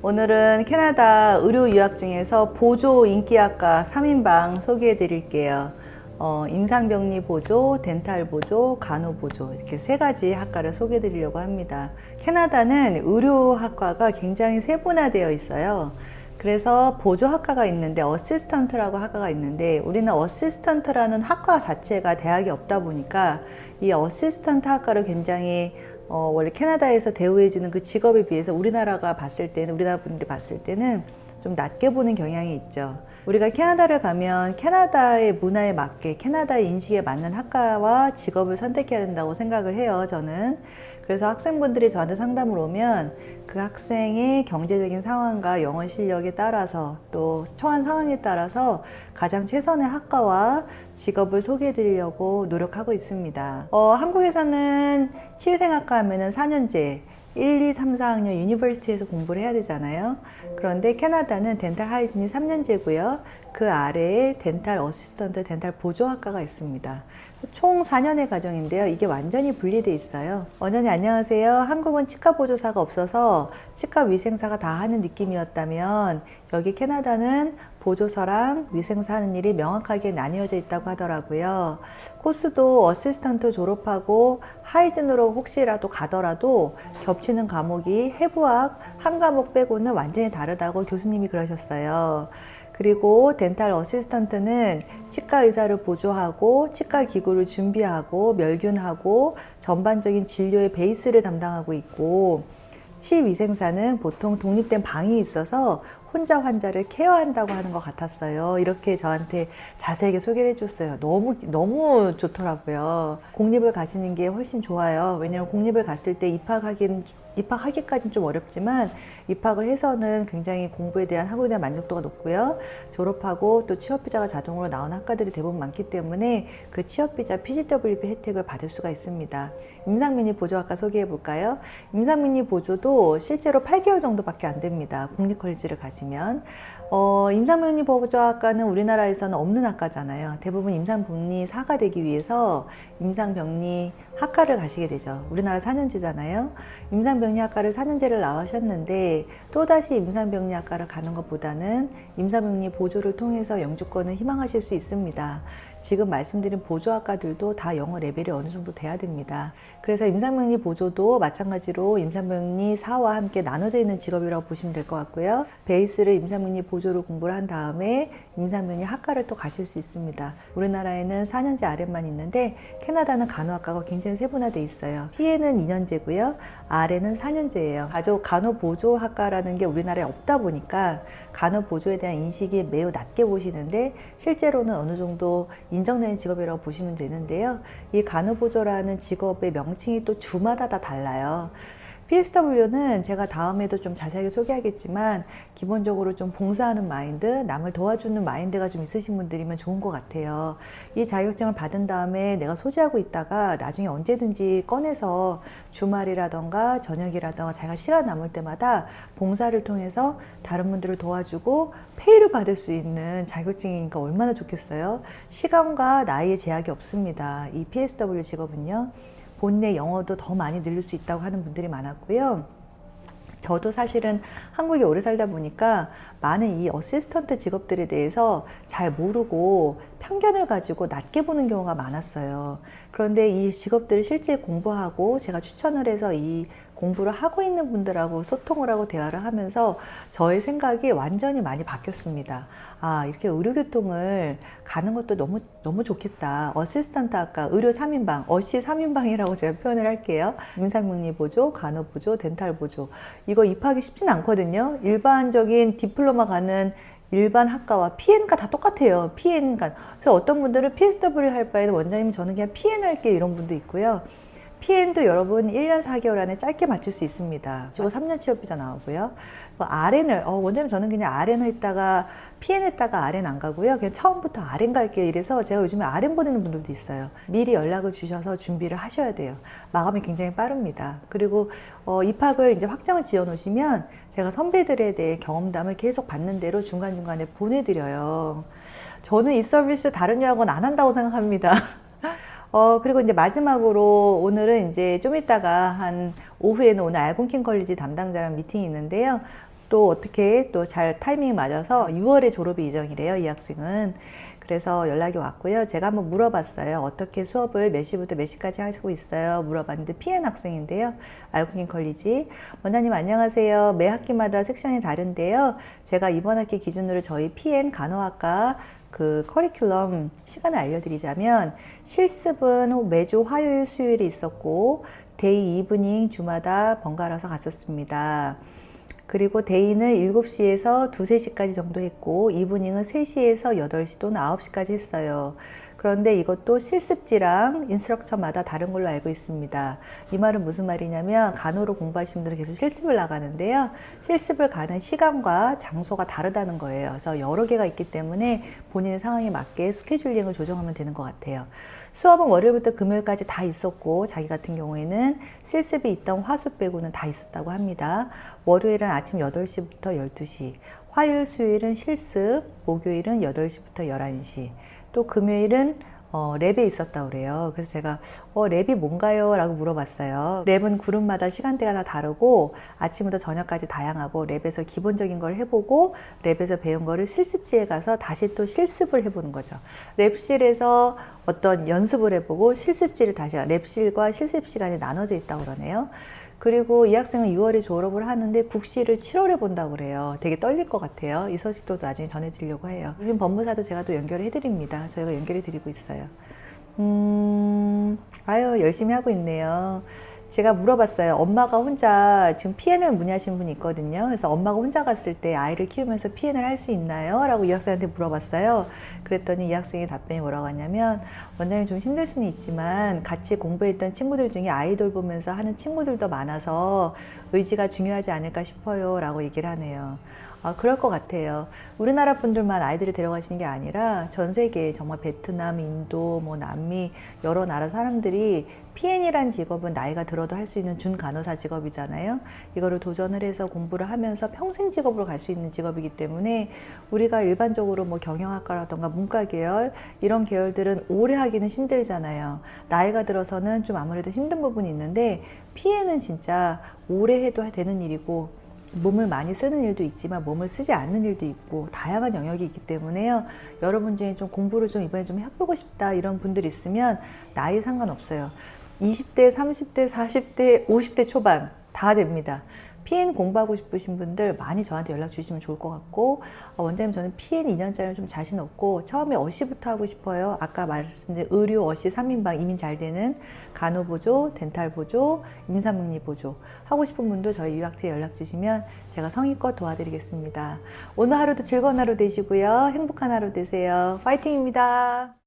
오늘은 캐나다 의료 유학 중에서 보조 인기학과 3인방 소개해 드릴게요. 어, 임상병리 보조, 덴탈 보조, 간호 보조 이렇게 세 가지 학과를 소개해 드리려고 합니다. 캐나다는 의료학과가 굉장히 세분화되어 있어요. 그래서 보조학과가 있는데 어시스턴트라고 학과가 있는데 우리는 어시스턴트라는 학과 자체가 대학이 없다 보니까 이 어시스턴트 학과를 굉장히 어, 원래 캐나다에서 대우해주는 그 직업에 비해서 우리나라가 봤을 때는 우리나라 분들이 봤을 때는 좀 낮게 보는 경향이 있죠. 우리가 캐나다를 가면 캐나다의 문화에 맞게 캐나다의 인식에 맞는 학과와 직업을 선택해야 된다고 생각을 해요. 저는 그래서 학생분들이 저한테 상담을 오면 그 학생의 경제적인 상황과 영어 실력에 따라서 또 처한 상황에 따라서 가장 최선의 학과와 직업을 소개해 드리려고 노력하고 있습니다. 어, 한국에서는 치유생학과 하면은 4년제 1, 2, 3, 4학년 유니버시티에서 공부를 해야 되잖아요. 그런데 캐나다는 덴탈 하이진이 3년제고요. 그 아래에 덴탈 어시스턴트, 덴탈 보조학과가 있습니다. 총 4년의 과정인데요. 이게 완전히 분리돼 있어요. 원장님 안녕하세요. 한국은 치과 보조사가 없어서 치과 위생사가 다 하는 느낌이었다면 여기 캐나다는 보조사랑 위생사 하는 일이 명확하게 나뉘어져 있다고 하더라고요. 코스도 어시스턴트 졸업하고 하이진으로 혹시라도 가더라도 겹치는 과목이 해부학 한 과목 빼고는 완전히 다르다고 교수님이 그러셨어요. 그리고 덴탈 어시스턴트는 치과 의사를 보조하고 치과 기구를 준비하고 멸균하고 전반적인 진료의 베이스를 담당하고 있고 치위생사는 보통 독립된 방이 있어서 혼자 환자를 케어한다고 하는 것 같았어요. 이렇게 저한테 자세하게 소개를 해줬어요. 너무, 너무 좋더라고요. 공립을 가시는 게 훨씬 좋아요. 왜냐면 공립을 갔을 때 입학하기는, 입학하기까지는 좀 어렵지만 입학을 해서는 굉장히 공부에 대한 학업에 대한 만족도가 높고요. 졸업하고 또 취업비자가 자동으로 나오는 학과들이 대부분 많기 때문에 그 취업비자 PGWP 혜택을 받을 수가 있습니다. 임상민리 보조학과 소개해 볼까요? 임상민리 보조도 실제로 8개월 정도밖에 안 됩니다. 공립컬리지를 가시면. 어, 임상병리 보조학과는 우리나라에서는 없는 학과잖아요. 대부분 임상병리사가 되기 위해서 임상병리 학과를 가시게 되죠. 우리나라 4년제잖아요. 임상병리 학과를 4년제를 나오셨는데 또다시 임상병리학과를 가는 것보다는 임상병리 보조를 통해서 영주권을 희망하실 수 있습니다. 지금 말씀드린 보조학과들도 다 영어 레벨이 어느 정도 돼야 됩니다. 그래서 임상병리 보조도 마찬가지로 임상병리 사와 함께 나눠져 있는 직업이라고 보시면 될 것 같고요. 베이스를 임상병리 보조를 공부를 한 다음에 임상병리 학과를 또 가실 수 있습니다. 우리나라에는 4년제 RM만 있는데 캐나다는 간호학과가 굉장히 세분화돼 있어요. P에는 2년제고요. R에는 4년제예요. 가족 간호보조학과라는 게 우리나라에 없다 보니까 간호보조에 대한 인식이 매우 낮게 보시는데 실제로는 어느 정도 인정되는 직업이라고 보시면 되는데요. 이 간호보조라는 직업의 명칭이 또 주마다 다 달라요. PSW는 제가 다음에도 좀 자세하게 소개하겠지만 기본적으로 좀 봉사하는 마인드, 남을 도와주는 마인드가 좀 있으신 분들이면 좋은 것 같아요. 이 자격증을 받은 다음에 내가 소지하고 있다가 나중에 언제든지 꺼내서 주말이라던가 저녁이라던가 자기가 시간 남을 때마다 봉사를 통해서 다른 분들을 도와주고 페이를 받을 수 있는 자격증이니까 얼마나 좋겠어요. 시간과 나이의 제약이 없습니다. 이 PSW 직업은요. 본인의 영어도 더 많이 늘릴 수 있다고 하는 분들이 많았고요. 저도 사실은 한국에 오래 살다 보니까 많은 이 어시스턴트 직업들에 대해서 잘 모르고 편견을 가지고 낮게 보는 경우가 많았어요. 그런데 이 직업들을 실제 공부하고 제가 추천을 해서 이 공부를 하고 있는 분들하고 소통을 하고 대화를 하면서 저의 생각이 완전히 많이 바뀌었습니다. 아, 이렇게 의료교통을 가는 것도 너무, 너무 좋겠다. 어시스턴트 아까 의료 3인방, 어시 3인방이라고 제가 표현을 할게요. 임상문리 보조, 간호 보조, 덴탈 보조. 이거 입학이 쉽진 않거든요. 일반적인 디플로마 가는 일반 학과와 PN과 다 똑같아요. PN과. 그래서 어떤 분들은 PSW 할 바에는 원장님 저는 그냥 PN 할게요. 이런 분도 있고요. PN도 여러분 1년 4개월 안에 짧게 마칠 수 있습니다. 그리고 3년 취업비자 나오고요. RN을, 어, 원장님 저는 그냥 RN 했다가 PN 했다가 RN 안 가고요. 그냥 처음부터 RN 갈게요. 이래서 제가 요즘에 RN 보내는 분들도 있어요. 미리 연락을 주셔서 준비를 하셔야 돼요. 마감이 굉장히 빠릅니다. 그리고 어, 입학을 이제 확정을 지어 놓으시면 제가 선배들에 대해 경험담을 계속 받는 대로 중간중간에 보내드려요. 저는 이 서비스 다른 유학원 안 한다고 생각합니다. 어, 그리고 이제 마지막으로 오늘은 이제 좀 이따가 한 오후에는 오늘 알곤킹 컬리지 담당자랑 미팅이 있는데요. 또 어떻게 또 잘 타이밍 맞아서 6월에 졸업이 예정이래요, 이 학생은. 그래서 연락이 왔고요. 제가 한번 물어봤어요. 어떻게 수업을 몇 시부터 몇 시까지 하시고 있어요? 물어봤는데 PN 학생인데요. 알고긴 컬리지. 원장님 안녕하세요. 매 학기마다 섹션이 다른데요. 제가 이번 학기 기준으로 저희 PN 간호학과 그 커리큘럼 시간을 알려드리자면 실습은 매주 화요일 수요일에 있었고 데이 이브닝 주마다 번갈아서 갔었습니다. 그리고 데이는 7시에서 2, 3시까지 정도 했고 이브닝은 3시에서 8시 또는 9시까지 했어요. 그런데 이것도 실습지랑 인스트럭처마다 다른 걸로 알고 있습니다. 이 말은 무슨 말이냐면 간호로 공부하시는 분들은 계속 실습을 나가는데요. 실습을 가는 시간과 장소가 다르다는 거예요. 그래서 여러 개가 있기 때문에 본인의 상황에 맞게 스케줄링을 조정하면 되는 것 같아요. 수업은 월요일부터 금요일까지 다 있었고 자기 같은 경우에는 실습이 있던 화수 빼고는 다 있었다고 합니다. 월요일은 아침 8시부터 12시, 화요일, 수요일은 실습, 목요일은 8시부터 11시, 또 금요일은 어, 랩에 있었다고 그래요. 그래서 제가 어, 랩이 뭔가요? 라고 물어봤어요. 랩은 그룹마다 시간대가 다 다르고 아침부터 저녁까지 다양하고 랩에서 기본적인 걸 해보고 랩에서 배운 거를 실습지에 가서 다시 또 실습을 해보는 거죠. 랩실에서 어떤 연습을 해보고 실습지를 다시 랩실과 실습 시간이 나눠져 있다고 그러네요. 그리고 이 학생은 6월에 졸업을 하는데 국시를 7월에 본다고 그래요. 되게 떨릴 것 같아요. 이 소식도 나중에 전해드리려고 해요. 이분 법무사도 제가 또 연결을 해드립니다. 저희가 연결해 드리고 있어요. 음, 아유, 열심히 하고 있네요. 제가 물어봤어요. 엄마가 혼자 지금 PN을 문의하신 분이 있거든요. 그래서 엄마가 혼자 갔을 때 아이를 키우면서 PN을 할 수 있나요? 라고 이 학생한테 물어봤어요. 그랬더니 이 학생의 답변이 뭐라고 하냐면 원장님 좀 힘들 수는 있지만 같이 공부했던 친구들 중에 아이돌 보면서 하는 친구들도 많아서 의지가 중요하지 않을까 싶어요. 라고 얘기를 하네요. 아, 그럴 것 같아요. 우리나라 분들만 아이들을 데려가시는 게 아니라 전 세계 정말 베트남, 인도, 뭐 남미 여러 나라 사람들이 PN이란 직업은 나이가 들어도 할 수 있는 준 간호사 직업이잖아요. 이거를 도전을 해서 공부를 하면서 평생 직업으로 갈 수 있는 직업이기 때문에 우리가 일반적으로 뭐 경영학과라던가 문과 계열 이런 계열들은 오래 하기는 힘들잖아요. 나이가 들어서는 좀 아무래도 힘든 부분이 있는데 PN은 진짜 오래 해도 되는 일이고 몸을 많이 쓰는 일도 있지만 몸을 쓰지 않는 일도 있고 다양한 영역이 있기 때문에요. 여러분 중에 좀 공부를 좀 이번에 좀 해보고 싶다 이런 분들 있으면 나이 상관없어요. 20대, 30대, 40대, 50대 초반 다 됩니다. PN 공부하고 싶으신 분들 많이 저한테 연락 주시면 좋을 것 같고 어, 원장님 저는 PN 2년짜리는 좀 자신 없고 처음에 어시부터 하고 싶어요. 아까 말씀드린 의료 어시 3인방 이민 잘 되는 간호보조, 덴탈보조, 임산부리보조 하고 싶은 분도 저희 유학트에 연락 주시면 제가 성의껏 도와드리겠습니다. 오늘 하루도 즐거운 하루 되시고요. 행복한 하루 되세요. 파이팅입니다.